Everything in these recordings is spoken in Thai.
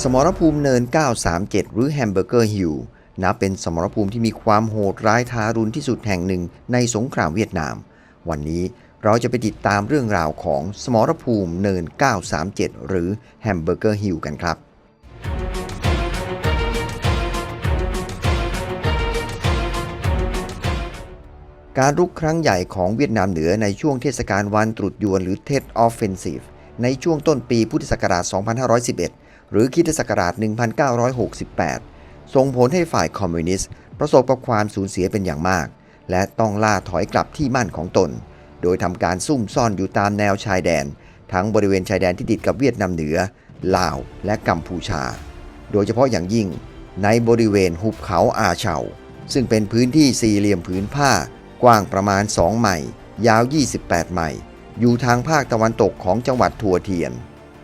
สมรภูมิเนิน 937 หรือแฮมเบอร์เกอร์ฮิลนับเป็นสมรภูมิที่มีความโหดร้ายทารุณที่สุดแห่งหนึ่งในสงครามเวียดนาม วันนี้เราจะไปติดตามเรื่องราวของสมรภูมิเนิน 937 หรือแฮมเบอร์เกอร์ฮิลกันครับการรุกครั้งใหญ่ของเวียดนามเหนือในช่วงเทศกาลวันตรุษยวนหรือเทศออฟเฟนซีฟในช่วงต้นปีพุทธศักราช 2511 หรือคริสตศักราช 1968 ส่งผลให้ฝ่ายคอมมิวนิสต์ประสบกับความสูญเสียเป็นอย่างมาก และต้องล่าถอยกลับที่มั่นของตน โดยทำการซุ่มซ่อนอยู่ตามแนวชายแดน ทั้งบริเวณชายแดนที่ติดกับเวียดนามเหนือ ลาว และกัมพูชา โดยเฉพาะอย่างยิ่งในบริเวณหุบเขาอาเฉาซึ่งเป็นพื้นที่สี่เหลี่ยมผืนผ้ากว้างประมาณ 2 ไมล์ยาว 28 ไมล์อยู่ทางภาคตะวันตกของจังหวัดทัวเทียน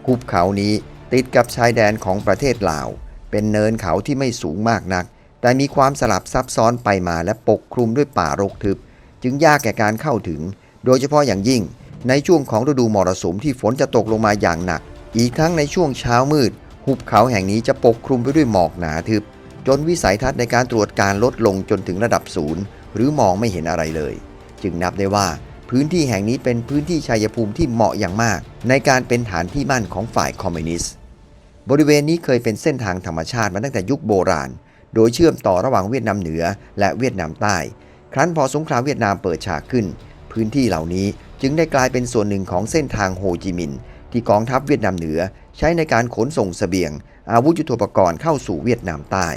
หุบเขานี้ ติดกับชายแดนของประเทศลาว เป็นเนินเขาที่ไม่สูงมากนัก แต่มีความสลับซับซ้อนไปมาและปกคลุมด้วยป่ารกทึบ จึงยากแก่การเข้าถึง โดยเฉพาะอย่างยิ่ง ในช่วงของฤดูมรสุมที่ฝนจะตกลงมาอย่างหนัก อีกทั้งในช่วงเช้ามืด หุบเขาแห่งนี้จะปกคลุมไปด้วยหมอกหนาทึบ จนวิสัยทัศน์ในการตรวจการลดลงจนถึงระดับศูนย์หรือมองไม่เห็นอะไรเลย จึงนับได้ว่าพื้นที่แห่งนี้เป็นพื้นที่ชัยภูมิที่เหมาะอย่างมาก ในการเป็นฐานที่มั่นของฝ่ายคอมมิวนิสต์ บริเวณนี้เคยเป็นเส้นทางธรรมชาติมาตั้งแต่ยุคโบราณ โดยเชื่อมต่อระหว่างเวียดนามเหนือและเวียดนามใต้ ครั้นพอสงครามเวียดนามเปิดฉากขึ้น พื้นที่เหล่านี้จึงได้กลายเป็นส่วนหนึ่งของเส้นทางโฮจิมินห์ที่กองทัพเวียดนามเหนือใช้ในการขนส่งเสบียง อาวุธยุทโธปกรณ์เข้าสู่เวียดนามใต้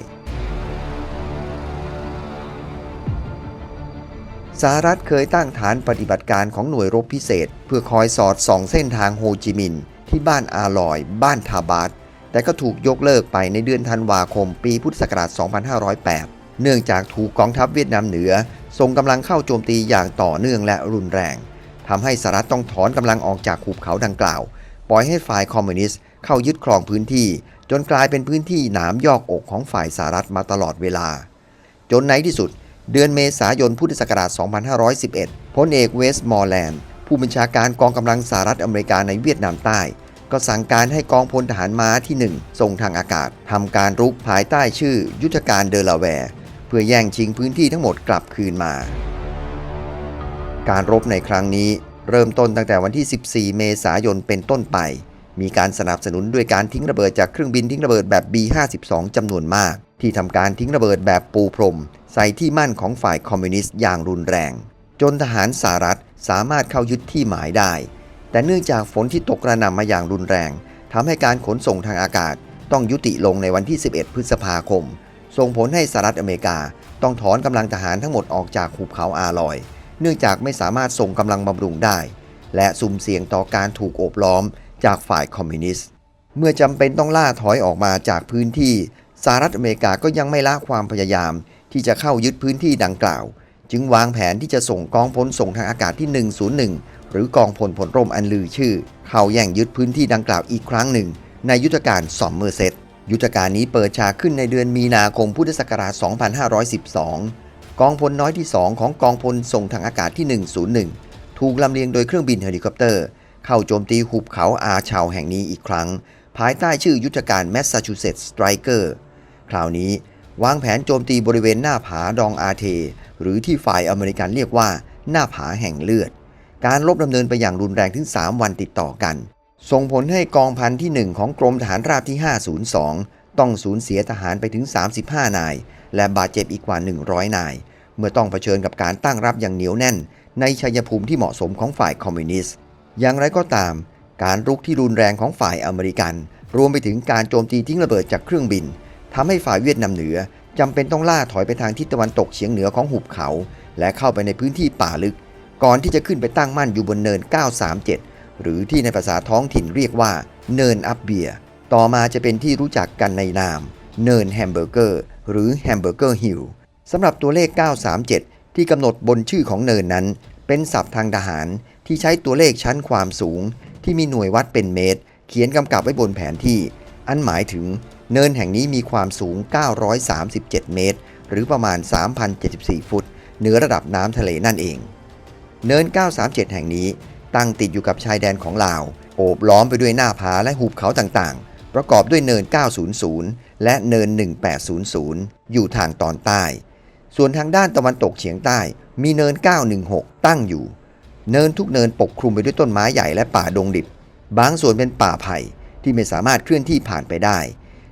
สหรัฐเคยตั้งฐานปฏิบัติการของหน่วยรบพิเศษ เพื่อคอยสอดส่องเส้นทางโฮจิมินห์ที่บ้านอาลอย บ้านทาบาต แต่ก็ถูกยกเลิกไปในเดือนธันวาคมปีพุทธศักราช 2508 เนื่องจากถูกกองทัพเวียดนามเหนือส่งกำลังเข้าโจมตีอย่างต่อเนื่องและรุนแรงทำให้สหรัฐต้องถอนกำลังออกจากหุบเขาดังกล่าว ปล่อยให้ฝ่ายคอมมิวนิสต์เข้ายึดครองพื้นที่ จนกลายเป็นพื้นที่หนามยอกอกของฝ่ายสหรัฐมาตลอดเวลา จนในที่สุด เดือนเมษายนพุทธศักราช 2511พลเอกเวส์มอร์แลนด์ผู้บัญชาการกองกำลังสหรัฐอเมริกาในเวียดนามใต้ ก็สั่งการให้กองพลทหารม้าที่ 1 ส่งทางอากาศทำการรุกภายใต้ชื่อ ยุทธการเดลาแวร์ เพื่อแย่งชิงพื้นที่ทั้งหมดกลับคืนมา การรบในครั้งนี้เริ่มต้นตั้งแต่วันที่ 14 เมษายนเป็นต้นไป มีการสนับสนุนด้วยการทิ้งระเบิดจากเครื่องบินทิ้งระเบิดแบบ B-52 จำนวนมาก ที่ทำการทิ้งระเบิดแบบปูพรม ใส่ที่มั่นของฝ่ายคอมมิวนิสต์อย่างรุนแรง จนทหารสหรัฐสามารถเข้ายึดที่หมายได้ แต่เนื่องจากฝนที่ตกกระหน่ำมาอย่างรุนแรงทำให้การขนส่งทางอากาศต้องยุติลงในวันที่ 11 พฤษภาคม ส่งผลให้สหรัฐอเมริกา ต้องถอนกำลังทหารทั้งหมดออกจากหุบเขาอาลอย เนื่องจากไม่สามารถส่งกำลังบำรุงได้ และสุ่มเสี่ยงต่อการถูกโอบล้อมจากฝ่ายคอมมิวนิสต์ เมื่อจำเป็นต้องล่าถอยออกมาจากพื้นที่สหรัฐอเมริกาก็ยังไม่ละความพยายาม ที่จะเข้ายึดพื้นที่ดังกล่าว จึงวางแผนที่จะส่งกองพลส่งทางอากาศที่ 101 หรือกองพลพลร่มอันลือชื่อ เข้าแย่งยึดพื้นที่ดังกล่าวอีกครั้งหนึ่ง ในยุทธการซอมเมอร์เซตยุทธการนี้เปิดฉากขึ้นในเดือนมีนาคมพุทธศักราช 2512 กองพลน้อยที่ 2 ของกองพลส่งทางอากาศที่ 101 ถูกลำเลียงโดยเครื่องบินเฮลิคอปเตอร์ เข้าโจมตีหุบเขาอาชาวแห่งนี้อีกครั้ง ภายใต้ชื่อยุทธการแมสซาชูเซตส์สไตรเกอร์คราวนี้วางแผนโจมตีบริเวณหน้าผาดองอาเท หรือที่ฝ่ายอเมริกันเรียกว่าหน้าผาแห่งเลือด การลบดำเนินไปอย่างรุนแรงถึง 3 วันติดต่อกัน ส่งผลให้กองพันที่ 1 ของกรมทหารราบที่ 502 ต้องสูญเสียทหารไปถึง 35 นาย และบาดเจ็บอีกกว่า 100 นาย เมื่อต้องเผชิญกับการตั้งรับอย่างเหนียวแน่น ในชัยภูมิที่เหมาะสมของฝ่ายคอมมิวนิสต์ อย่างไรก็ตาม การรุกที่รุนแรงของฝ่ายอเมริกัน รวมไปถึงการโจมตีทิ้งระเบิดจากเครื่องบินทำให้ฝ่ายเวียดนามเหนือจำเป็นต้องล่าถอยไปทางทิศตะวันตกเฉียงเหนือของหุบเขา และเข้าไปในพื้นที่ป่าลึก ก่อนที่จะขึ้นไปตั้งมั่นอยู่บนเนิน 937 หรือที่ในภาษาท้องถิ่นเรียกว่าเนินอัปเบียต่อมาจะเป็นที่รู้จักกันในนาม เนินแฮมเบอร์เกอร์หรือแฮมเบอร์เกอร์ฮิลสำหรับตัวเลข 937 ที่กำหนดบนชื่อของเนินนั้น เป็นศัพท์ทางทหารที่ใช้ตัวเลขชั้นความสูง ที่มีหน่วยวัดเป็นเมตร เขียนกำกับไว้บนแผนที่ อันหมายถึงเนินแห่งนี้มีความสูง 937 เมตร หรือประมาณ 3,074 ฟุต เหนือระดับน้ำทะเลนั่นเอง เนิน 937 แห่งนี้ ตั้งติดอยู่กับชายแดนของลาว โอบล้อมไปด้วยหน้าผาและหุบเขาต่างๆ ประกอบด้วยเนิน 900 และเนิน 1800 อยู่ทางตอนใต้ ส่วนทางด้านตะวันตกเฉียงใต้ มีเนิน 916 ตั้งอยู่ เนินทุกเนินปกคลุมไปด้วยต้นไม้ใหญ่และป่าดงดิบ บางส่วนเป็นป่าไผ่ที่ไม่สามารถเคลื่อนที่ผ่านไปได้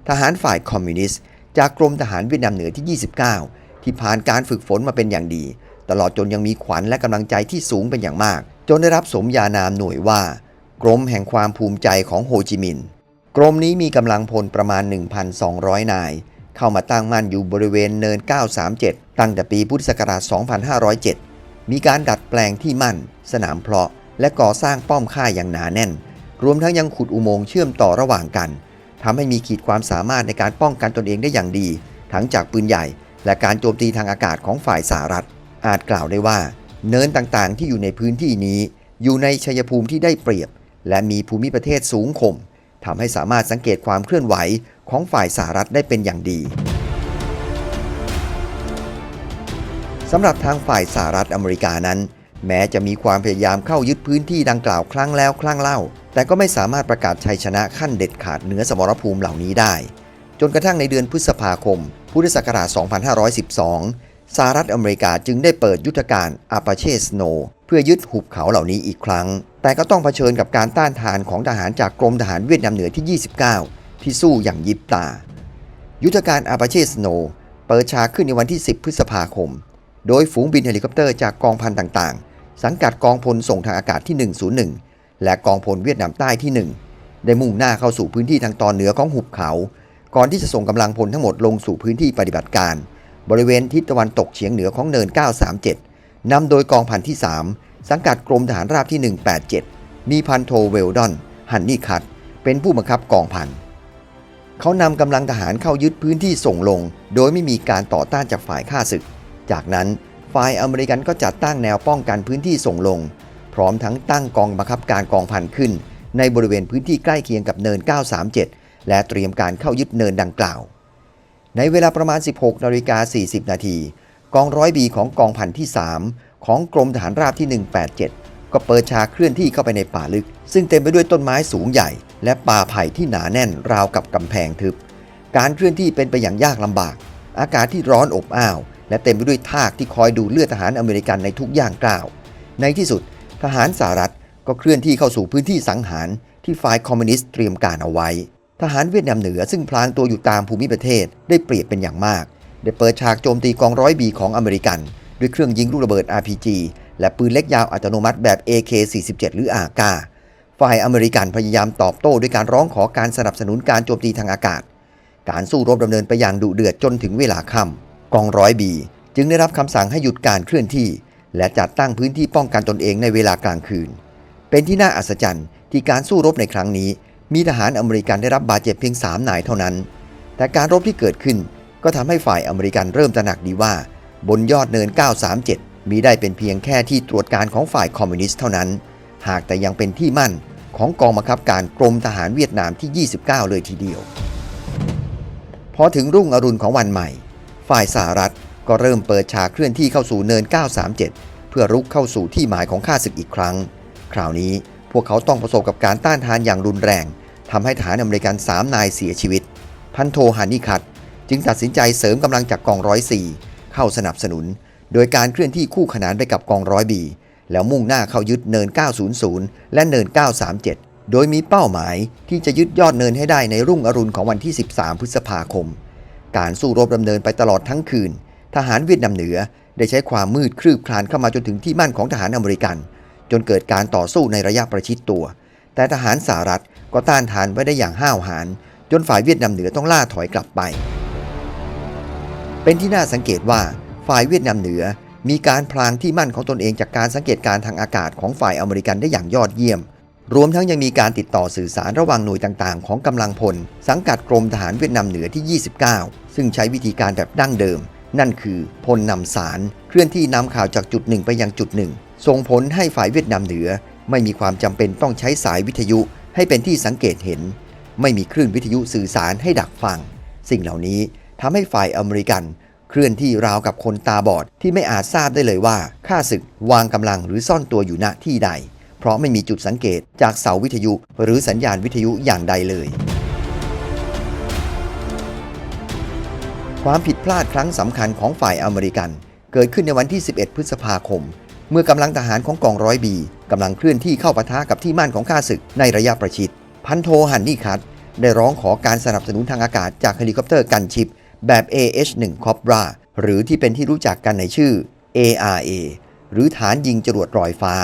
ทหารฝ่ายคอมมิวนิสต์จากกรมทหารเวียดนามเหนือที่ 29 ที่ผ่านการฝึกฝนมาเป็นอย่างดี ตลอดจนยังมีขวัญและกำลังใจที่สูงเป็นอย่างมาก จนได้รับสมญานามหน่วยว่า กรมแห่งความภูมิใจของโฮจิมินห์กรมนี้มีกำลังพลประมาณ 1,200 นาย เข้ามาตั้งมั่นอยู่บริเวณเนิน 937 ตั้งแต่ปีพุทธศักราช 2507 มีการดัดแปลงที่มั่น สนามเพาะ และก่อสร้างป้อมค่ายอย่างหนาแน่น รวมทั้งยังขุดอุโมงค์เชื่อมต่อระหว่างกันทำให้มีขีดความสามารถในการป้องกันตนเองได้อย่างดี ทั้งจากปืนใหญ่ และการโจมตีทางอากาศของฝ่ายสหรัฐ อาจกล่าวได้ว่า เนินต่างๆ ที่อยู่ในพื้นที่นี้ อยู่ในชัยภูมิที่ได้เปรียบ และมีภูมิประเทศสูงข่มทำให้สามารถสังเกตความเคลื่อนไหวของฝ่ายสหรัฐได้เป็นอย่างดีสำหรับทางฝ่ายสหรัฐอเมริกานั้น แม้จะมีความพยายามเข้ายึดพื้นที่ดังกล่าวครั้งแล้วครั้งเล่า แต่ก็ไม่สามารถประกาศชัยชนะขั้นเด็ดขาดเหนือสมรภูมิเหล่านี้ได้ จนกระทั่งในเดือนพฤษภาคม พุทธศักราช 2512 สหรัฐอเมริกาจึงได้เปิดยุทธการอาปาเชสโนเพื่อยึดหุบเขาเหล่านี้อีกครั้ง แต่ก็ต้องเผชิญกับการต้านทานของทหารจากกรมทหารเวียดนามเหนือที่ 29 ที่สู้อย่างยิบตา ยุทธการอาปาเชสโนเปิดฉากขึ้นในวันที่ 10 พฤษภาคม โดยฝูงบินเฮลิคอปเตอร์จากกองพันต่างๆ สังกัดกองพลส่งทางอากาศที่ 101 และกองพลเวียดนามใต้ที่ 1 ได้มุ่งหน้าเข้าสู่พื้นที่ทางตอนเหนือของหุบเขา ก่อนที่จะส่งกำลังพลทั้งหมดลงสู่พื้นที่ปฏิบัติการ บริเวณทิศตะวันตกเฉียงเหนือของเนิน 937 นำโดยกองพันที่ 3 สังกัดกรมทหารราบที่ 187 มีพันโทเวลดอน ฮันนี่คัตเป็นผู้บังคับกองพัน เขานำกำลังทหารเข้ายึดพื้นที่ส่งลง โดยไม่มีการต่อต้านจากฝ่ายข้าศึก จากนั้นฝ่ายอเมริกันก็จัดตั้งแนวป้องกันพื้นที่ส่งลง พร้อมทั้งตั้งกองบังคับการกองพันขึ้น ในบริเวณพื้นที่ใกล้เคียงกับเนิน 937 และเตรียมการเข้ายึดเนินดังกล่าว ในเวลาประมาณ 16นาฬิกา40 นาที กองร้อยบีของกองพันที่ 3 ของกรมทหารราบที่ 187 ก็เปิดฉากเคลื่อนที่เข้าไปในป่าลึก ซึ่งเต็มไปด้วยต้นไม้สูงใหญ่ และป่าไผ่ที่หนาแน่นราวกับกำแพงทึบ การเคลื่อนที่เป็นไปอย่างยากลำบาก อากาศที่ร้อนอบอ้าว และเต็มไปด้วยทากที่คอยดูเลือดทหารอเมริกันในทุกย่างก้าว ในที่สุด ทหารสหรัฐก็เคลื่อนที่เข้าสู่พื้นที่สังหารที่ฝ่ายคอมมิวนิสต์เตรียมการเอาไว้ ทหารเวียดนามเหนือซึ่งพลางตัวอยู่ตามภูมิประเทศได้เปรียบเป็นอย่างมาก ได้เปิดฉากโจมตีกองร้อยบีของอเมริกัน ด้วยเครื่องยิงลูกระเบิด RPG และปืนเล็กยาวอัตโนมัติแบบ AK-47 หรืออากาฝ่ายอเมริกันพยายามตอบโต้ด้วยการร้องขอการสนับสนุนการโจมตีทางอากาศ การสู้รบดำเนินไปอย่างดุเดือดจนถึงเวลาค่ำกองร้อยบีจึงได้รับคำสั่งให้หยุดการเคลื่อนที่ และจัดตั้งพื้นที่ป้องกันตนเองในเวลากลางคืน เป็นที่น่าอัศจรรย์ที่การสู้รบในครั้งนี้ มีทหารอเมริกันได้รับบาดเจ็บเพียง 3 นายเท่านั้น แต่การรบที่เกิดขึ้นก็ทำให้ฝ่ายอเมริกันเริ่มตระหนักดีว่า บนยอดเนิน 937 มีได้เป็นเพียงแค่ที่ตรวจการของฝ่ายคอมมิวนิสต์เท่านั้น หากแต่ยังเป็นที่มั่นของกองบังคับการกรมทหารเวียดนามที่ 29 เลยทีเดียว พอถึงรุ่งอรุณของวันใหม่ ฝ่ายสหรัฐก็เริ่มเปิดฉากเคลื่อนที่เข้าสู่เนิน 937 เพื่อรุกเข้าสู่ที่หมายของข้าศึกอีกครั้ง คราวนี้ พวกเขาต้องประสบกับการต้านทานอย่างรุนแรงทำให้ทหารอเมริกัน3นายเสียชีวิต พันโทฮานิคัตจึงตัดสินใจเสริมกำลังจากกองร้อยสี่เข้าสนับสนุน โดยการเคลื่อนที่คู่ขนานไปกับกองร้อยบีแล้วมุ่งหน้าเข้ายึดเนิน 900 และเนิน 937 โดยมีเป้าหมายที่จะยึดยอดเนินให้ได้ในรุ่งอรุณของวันที่ 13 พฤษภาคม การสู้รบดำเนินไปตลอดทั้งคืน ทหารเวียดนามเหนือได้ใช้ความมืดคลืบคลานเข้ามาจนถึงที่มั่นของทหารอเมริกัน จนเกิดการต่อสู้ในระยะประชิดตัว แต่ทหารสหรัฐก็ต้านทานไว้ได้อย่างห้าวหาญจนฝ่ายเวียดนามเหนือต้องล่าถอยกลับไป เป็นที่น่าสังเกตว่าฝ่ายเวียดนามเหนือมีการพลางที่มั่นของตนเองจากการสังเกตการทางอากาศของฝ่ายอเมริกันได้อย่างยอดเยี่ยม รวมทั้งยังมีการติดต่อสื่อสารระหว่างหน่วยต่างๆ ของกำลังพล สังกัดกรมทหารเวียดนามเหนือที่ 29 ซึ่งใช้วิธีการแบบดั้งเดิม นั่นคือพลนำสารเคลื่อนที่นำข่าวจากจุดหนึ่งไปยังจุดหนึ่ง ส่งผลให้ฝ่ายเวียดนามเหนือ ไม่มีความจำเป็นต้องใช้สายวิทยุให้เป็นที่สังเกตเห็น ไม่มีคลื่นวิทยุสื่อสารให้ดักฟัง สิ่งเหล่านี้ทำให้ฝ่ายอเมริกัน เคลื่อนที่ราวกับคนตาบอดที่ไม่อาจทราบได้เลยว่าข้าศึกวางกำลังหรือซ่อนตัวอยู่ณที่ใด เพราะไม่มีจุดสังเกตจากเสาวิทยุ หรือสัญญาณวิทยุอย่างใดเลย ความผิดพลาดครั้งสำคัญของฝ่ายอเมริกัน เกิดขึ้นในวันที่ 11 พฤษภาคม เมื่อกำลังทหารของกองร้อยบีกำลังเคลื่อนที่เข้าปะทะกับที่มั่นของข้าศึกในระยะประชิด พันโทฮันนี่คัตได้ร้องขอการสนับสนุนทางอากาศจากเฮลิคอปเตอร์กันชิป แบบ AH-1 Cobra หรือที่เป็นที่รู้จักกันในชื่อ ARA หรือฐานยิงจรวดลอยฟ้า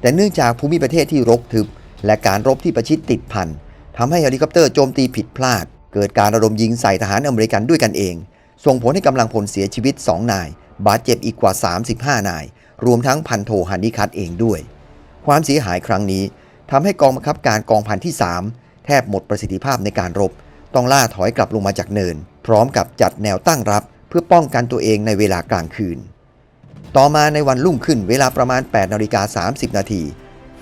แต่เนื่องจากภูมิประเทศที่รกทึบ และการรบที่ประชิดติดพันทำให้เฮลิคอปเตอร์โจมตีผิดพลาด เกิดการระดมยิงใส่ทหารอเมริกันด้วยกันเอง ส่งผลให้กำลังพลเสียชีวิต 2 นาย บาดเจ็บอีกกว่า 35 นาย รวมทั้งพันโทฮันนิคัตเองด้วย ความเสียหายครั้งนี้ทำให้กองบังคับการกองพันที่ 3 แทบหมดประสิทธิภาพในการรบ ต้องล่าถอยกลับลงมาจากเนิน พร้อมกับจัดแนวตั้งรับ เพื่อป้องกันตัวเองในเวลากลางคืน ต่อมาในวันรุ่งขึ้นเวลาประมาณ8นาฬิกา30 นาที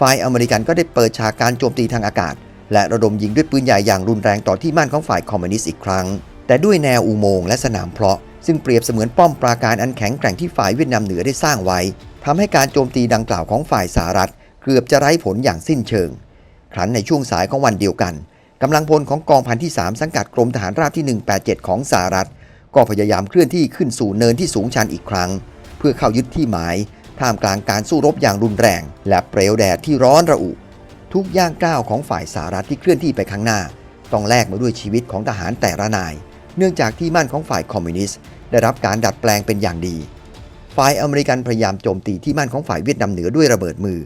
ฝ่ายอเมริกันก็ได้เปิดฉากการโจมตีทางอากาศ และระดมยิงด้วยปืนใหญ่อย่างรุนแรงต่อที่มั่นของฝ่ายคอมมิวนิสต์อีกครั้ง แต่ด้วยแนวอุโมงค์และสนามเพลาะ ซึ่งเปรียบเสมือนป้อมปราการอันแข็งแกร่งที่ฝ่ายเวียดนามเหนือได้สร้างไว้ทำให้การโจมตีดังกล่าวของฝ่ายสหรัฐ เกือบจะไร้ผลอย่างสิ้นเชิง ครั้นในช่วงสายของวันเดียวกันกำลังพลของกองพันที่ 3 สังกัดกรมทหารราบที่ 187 ของสหรัฐ ก็พยายามเคลื่อนที่ขึ้นสู่เนินที่สูงชันอีกครั้ง เพื่อเข้ายึดที่หมายท่ามกลางการสู้รบอย่างรุนแรง และเปลวแดดที่ร้อนระอุ ทุกย่างก้าวของฝ่ายสหรัฐที่เคลื่อนที่ไปข้างหน้า ต้องแลกมาด้วยชีวิตของทหารแต่ละนาย เนื่องจากที่มั่นของฝ่ายคอมมิวนิสต์ ได้รับการดัดแปลงเป็นอย่างดี ฝ่ายอเมริกันพยายามโจมตีที่มั่นของฝ่ายเวียดนามเหนือด้วยระเบิดมือ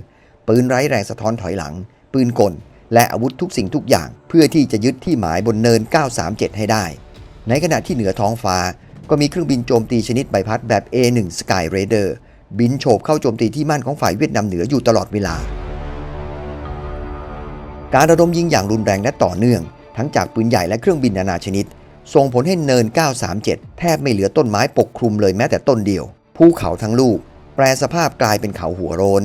ปืนไร้แรงสะท้อนถอยหลัง ปืนกล และอาวุธทุกสิ่งทุกอย่าง เพื่อที่จะยึดที่หมายบนเนิน 937 ให้ได้ ในขณะที่เหนือท้องฟ้า ก็มีเครื่องบินโจมตีชนิดใบพัดแบบ A1 Sky Raider บินโฉบเข้าโจมตีที่มั่นของฝ่ายเวียดนามเหนืออยู่ตลอดเวลา การระดมยิงอย่างรุนแรงและต่อเนื่อง ทั้งจากปืนใหญ่และเครื่องบินนานาชนิด ส่งผลให้เนิน 937 แทบไม่เหลือต้นไม้ปกคลุมเลยแม้แต่ต้นเดียว ภูเขาทั้งลูก แปลสภาพกลายเป็นเขาหัวโรน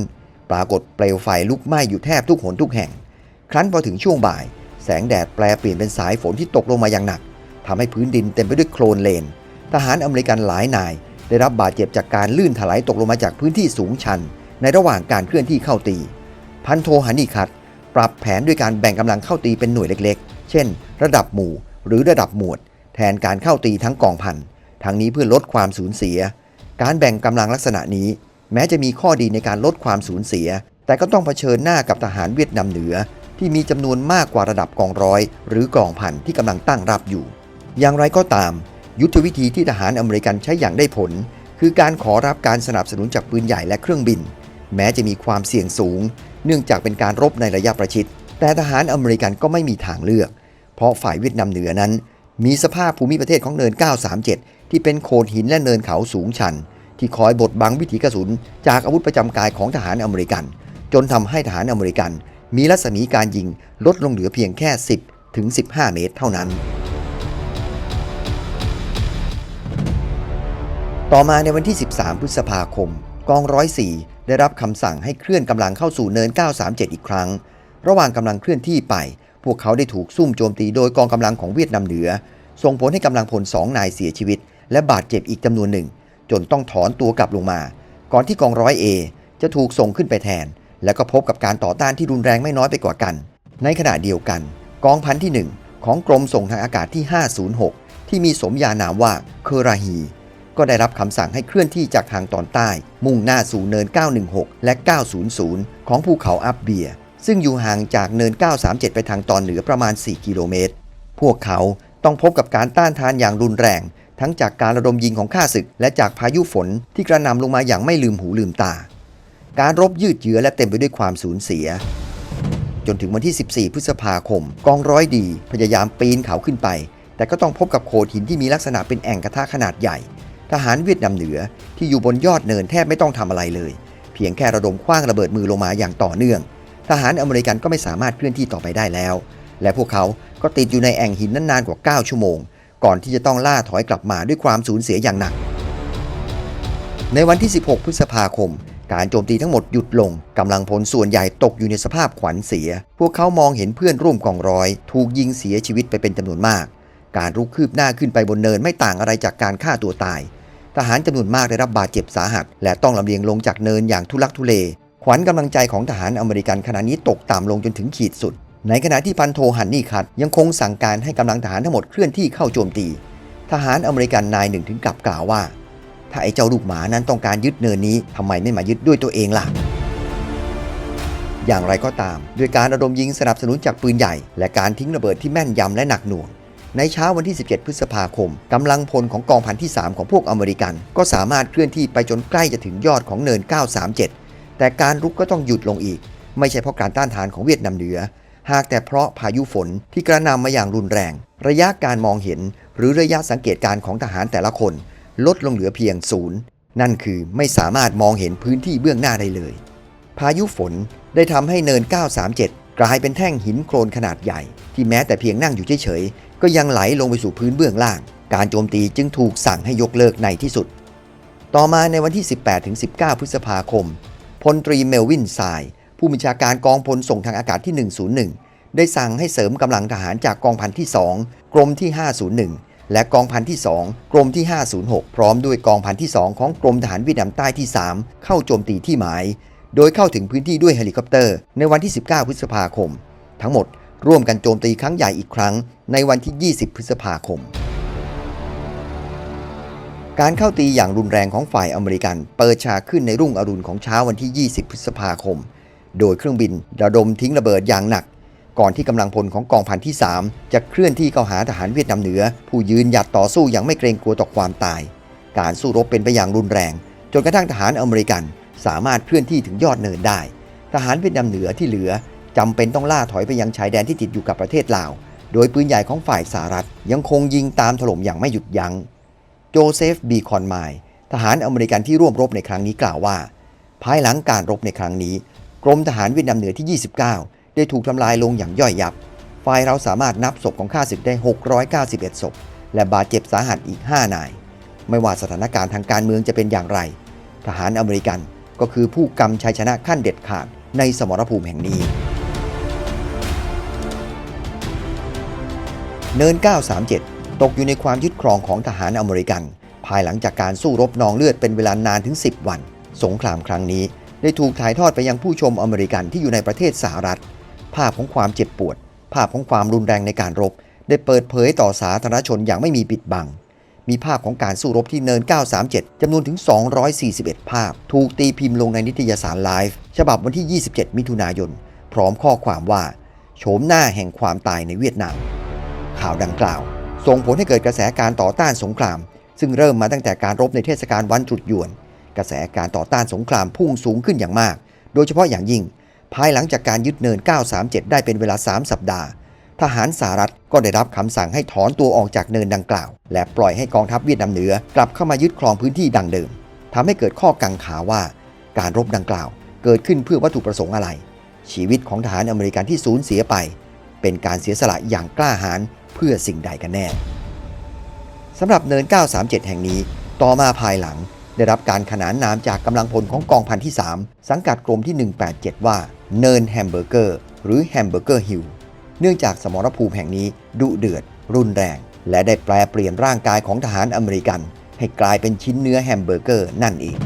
ปรากฏเปลวไฟลุกไหม้อยู่แทบทุกหนทุกแห่ง ครั้นพอถึงช่วงบ่าย แสงแดดแปลเปลี่ยนเป็นสายฝนที่ตกลงมาอย่างหนักทำให้พื้นดินเต็มไปด้วยโคลนเลน ทหารอเมริกันหลายนาย ได้รับบาดเจ็บจากการลื่นถลายตกลงมาจากพื้นที่สูงชัน ในระหว่างการเคลื่อนที่เข้าตี พันโทฮันนี่คัตปรับแผนด้วยการแบ่งกำลังเข้าตีเป็นหน่วยเล็ก ๆ เช่น ระดับหมู่หรือระดับหมวด แทนการเข้าตีทั้งกองพันทั้งนี้เพื่อลดความสูญเสีย การแบ่งกำลังลักษณะนี้ แม้จะมีข้อดีในการลดความสูญเสีย แต่ก็ต้องเผชิญหน้ากับทหารเวียดนามเหนือ ที่มีจำนวนมากกว่าระดับกองร้อย หรือกองพันที่กำลังตั้งรับอยู่ อย่างไรก็ตาม ยุทธวิธีที่ทหารอเมริกันใช้อย่างได้ผล คือการขอรับการสนับสนุนจากปืนใหญ่และเครื่องบิน แม้จะมีความเสี่ยงสูง เนื่องจากเป็นการรบในระยะประชิดแต่ทหารอเมริกันก็ไม่มีทางเลือก เพราะฝ่ายเวียดนามเหนือนั้น มีสภาพภูมิประเทศของเนิน 937 ที่เป็นโขดหินและเนินเขาสูงชัน ที่คอยบดบังวิถีกระสุน จากอาวุธประจำกายของทหารอเมริกัน จนทำให้ทหารอเมริกัน มีรัศมีการยิงลดลงเหลือเพียงแค่ 10 ถึง 15 เมตรเท่านั้น ต่อมาในวันที่ 13 พฤษภาคม กองร้อยสี่ได้รับคำสั่งให้เคลื่อนกำลังเข้าสู่เนิน 937 อีกครั้ง ระหว่างกำลังเคลื่อนที่ไป พวกเขาได้ถูกซุ่มโจมตีโดยกองกำลังของเวียดนามเหนือ ส่งผลให้กำลังพลสองนายเสียชีวิต และบาดเจ็บอีกจำนวนหนึ่ง จนต้องถอนตัวกลับลงมา ก่อนที่กองร้อยเอจะถูกส่งขึ้นไปแทน และก็พบกับการต่อต้านที่รุนแรงไม่น้อยไปกว่ากัน ในขณะเดียวกัน กองพันที่ 1 ของกรมส่งทางอากาศที่ 506 ที่มีสมญานามว่าเคราฮีก็ได้รับคำสั่งให้เคลื่อนที่จากทางตอนใต้ มุ่งหน้าสู่เนิน 916 และ 900 ของภูเขาอัปเบีย ซึ่งอยู่ห่างจากเนิน 937 ไปทางตอนเหนือประมาณ 4 กิโลเมตร พวกเขาต้องพบกับการต้านทานอย่างรุนแรง ทั้งจากการระดมยิงของข้าศึก และจากพายุฝนที่กระหน่ำลงมาอย่างไม่ลืมหูลืมตา การรบยืดเยื้อและเต็มไปด้วยความสูญเสีย จนถึงวันที่ 14 พฤษภาคม กองร้อยดี พยายามปีนเขาขึ้นไป แต่ก็ต้องพบกับโขดหินที่มีลักษณะเป็นแอ่งกระทะขนาดใหญ่ ทหารเวียดนามเหนือที่อยู่บนยอดเนินแทบไม่ต้องทำอะไรเลย เพียงแค่ระดมคว้างระเบิดมือลงมาอย่างต่อเนื่อง ทหารอเมริกันก็ไม่สามารถเคลื่อนที่ต่อไปได้แล้ว และพวกเขาก็ติดอยู่ในแอ่งหินนั้นนานกว่า 9 ชั่วโมง ก่อนที่จะต้องล่าถอยกลับมาด้วยความสูญเสียอย่างหนัก ในวันที่ 16 พฤษภาคม การโจมตีทั้งหมดหยุดลงกำลังพลส่วนใหญ่ตกอยู่ในสภาพขวัญเสีย พวกเขามองเห็นเพื่อนร่วมกองร้อย ถูกยิงเสียชีวิตไปเป็นจำนวนมาก การรุกคืบหน้าขึ้นไปบนเนินไม่ต่างอะไรจากการฆ่าตัวตายทหารจำนวนมากได้รับบาดเจ็บสาหัส และต้องลำเลียงลงจากเนินอย่างทุลักทุเล ขวัญกำลังใจของทหารอเมริกันขณะนี้ตกต่ำลงจนถึงขีดสุด ในขณะที่พันโทฮันนี่คัตยังคงสั่งการให้กำลังทหารทั้งหมดเคลื่อนที่เข้าโจมตี ทหารอเมริกันนายหนึ่งถึงกลับกล่าวว่า ถ้าไอ้เจ้าลูกหมานั้นต้องการยึดเนินนี้ทำไมไม่มายึดด้วยตัวเองล่ะ อย่างไรก็ตาม ด้วยการระดมยิงสนับสนุนจากปืนใหญ่ และการทิ้งระเบิดที่แม่นยำและหนักหน่วงในเช้าวันที่ 17 พฤษภาคม กำลังพลของกองพันที่ 3 ของพวกอเมริกัน ก็สามารถเคลื่อนที่ไปจนใกล้จะถึงยอดของเนิน 937 แต่การรุกก็ต้องหยุดลงอีก ไม่ใช่เพราะการต้านทานของเวียดนามเหนือ หากแต่เพราะพายุฝนที่กระหนำมาอย่างรุนแรง ระยะการมองเห็น หรือระยะสังเกตการของทหารแต่ละคน ลดลงเหลือเพียงศูนย์นั่นคือไม่สามารถมองเห็นพื้นที่เบื้องหน้าได้เลย พายุฝนได้ทำให้เนิน 937 กลายเป็นแท่งหินโคลนขนาดใหญ่ ที่แม้แต่เพียงนั่งอยู่เฉยๆ ก็ยังไหลลงไปสู่พื้นเบื้องล่าง การโจมตีจึงถูกสั่งให้ยกเลิกในที่สุด ต่อมาในวันที่ 18-19 พฤษภาคม พลตรีเมลวินไซาย ผู้บัญชาการกองพลส่งทางอากาศที่ 101 ได้สั่งให้เสริมกำลังทหารจากกองพันที่ 2 กรมที่ 501 และกองพันที่ 2 กรมที่ 506 พร้อมด้วยกองพันที่ 2 ของกรมทหารเวียดนามใต้ที่ 3 เข้าโจมตีที่หมาย โดยเข้าถึงพื้นที่ด้วยเฮลิคอปเตอร์ ในวันที่ 19 พฤษภาคม ทั้งหมดร่วมกันโจมตีครั้งใหญ่อีกครั้งในวันที่ 20 พฤษภาคม การเข้าตีอย่างรุนแรงของฝ่ายอเมริกันเปิดฉากขึ้นในรุ่งอรุณของเช้าวันที่ 20 พฤษภาคม โดยเครื่องบินระดมทิ้งระเบิดอย่างหนัก ก่อนที่กำลังพลของกองพันที่ 3 จะเคลื่อนที่เข้าหาทหารเวียดนามเหนือ ผู้ยืนหยัดต่อสู้อย่างไม่เกรงกลัวต่อความตาย การสู้รบเป็นไปอย่างรุนแรง จนกระทั่งทหารอเมริกันสามารถเคลื่อนที่ถึงยอดเนินได้ ทหารเวียดนามเหนือที่เหลือจำเป็นต้องล่าถอยไปยังชายแดนที่ติดอยู่กับประเทศลาว โดยปืนใหญ่ของฝ่ายสหรัฐยังคงยิงตามถล่มอย่างไม่หยุดยัง้ง โจเซฟบีคอนไมล์ทหารอเมริกันที่ร่วมรบในครั้งนี้กล่าวว่า ภายหลังการรบในครั้งนี้ กรมทหารเวียดนามเหนือที่ 29 ได้ถูกทำลายลงอย่างย่อยยับ ฝ่ายเราสามารถนับศพของข้าศึกได้ 691 ศพ และบาดเจ็บสาหัสอีก 5 นาย ไม่ว่าสถานการณ์ทางการเมืองจะเป็นอย่างไร ทหารอเมริกันก็คือผู้กำชัยชนะขั้นเด็ดขาดในสมรภูมิแห่งนี้ เนิน 937 ตกอยู่ในความยึดครองของทหารอเมริกัน ภายหลังจากการสู้รบนองเลือดเป็นเวลานานถึง 10 วัน สงครามครั้งนี้ ได้ถูกถ่ายทอดไปยังผู้ชมอเมริกันที่อยู่ในประเทศสหรัฐ ภาพของความเจ็บปวด ภาพของความรุนแรงในการรบ ได้เปิดเผยต่อสาธารณชนอย่างไม่มีปิดบัง มีภาพของการสู้รบที่เนิน 937 จำนวนถึง 241 ภาพ ถูกตีพิมพ์ลงในนิตยสารไลฟ์ฉบับวันที่ 27 มิถุนายน พร้อมข้อความว่าโฉมหน้าแห่งความตายในเวียดนาม ข่าวดังกล่าว ส่งผลให้เกิดกระแสการต่อต้านสงคราม ซึ่งเริ่มมาตั้งแต่การรบในเทศกาลวันตรุษยวน กระแสการต่อต้านสงครามพุ่งสูงขึ้นอย่างมาก โดยเฉพาะอย่างยิ่ง ภายหลังจากการยึดเนิน 937 ได้เป็นเวลา 3 สัปดาห์ ทหารสหรัฐก็ได้รับคำสั่งให้ถอนตัวออกจากเนินดังกล่าว และปล่อยให้กองทัพเวียดนามเหนือกลับเข้ามายึดครองพื้นที่ดังเดิมทำให้เกิดข้อกังขาว่า การรบดังกล่าว เกิดขึ้นเพื่อวัตถุประสงค์อะไร ชีวิตของทหารอเมริกันที่สูญเสียไป เป็นการเสียสละอย่างกล้าหาญ เพื่อสิ่งใดกันแน่สำหรับเนิน 937 แห่งนี้ ต่อมาภายหลังได้รับการขนานนามจากกำลังพลของกองพันที่ 3 สังกัดกรมที่ 187 ว่า เนินแฮมเบอร์เกอร์ หรือแฮมเบอร์เกอร์ฮิลเนื่องจากสมรภูมิแห่งนี้ดุเดือด รุนแรง และได้แปลเปลี่ยนร่างกายของทหารอเมริกัน ให้กลายเป็นชิ้นเนื้อแฮมเบอร์เกอร์นั่นเอง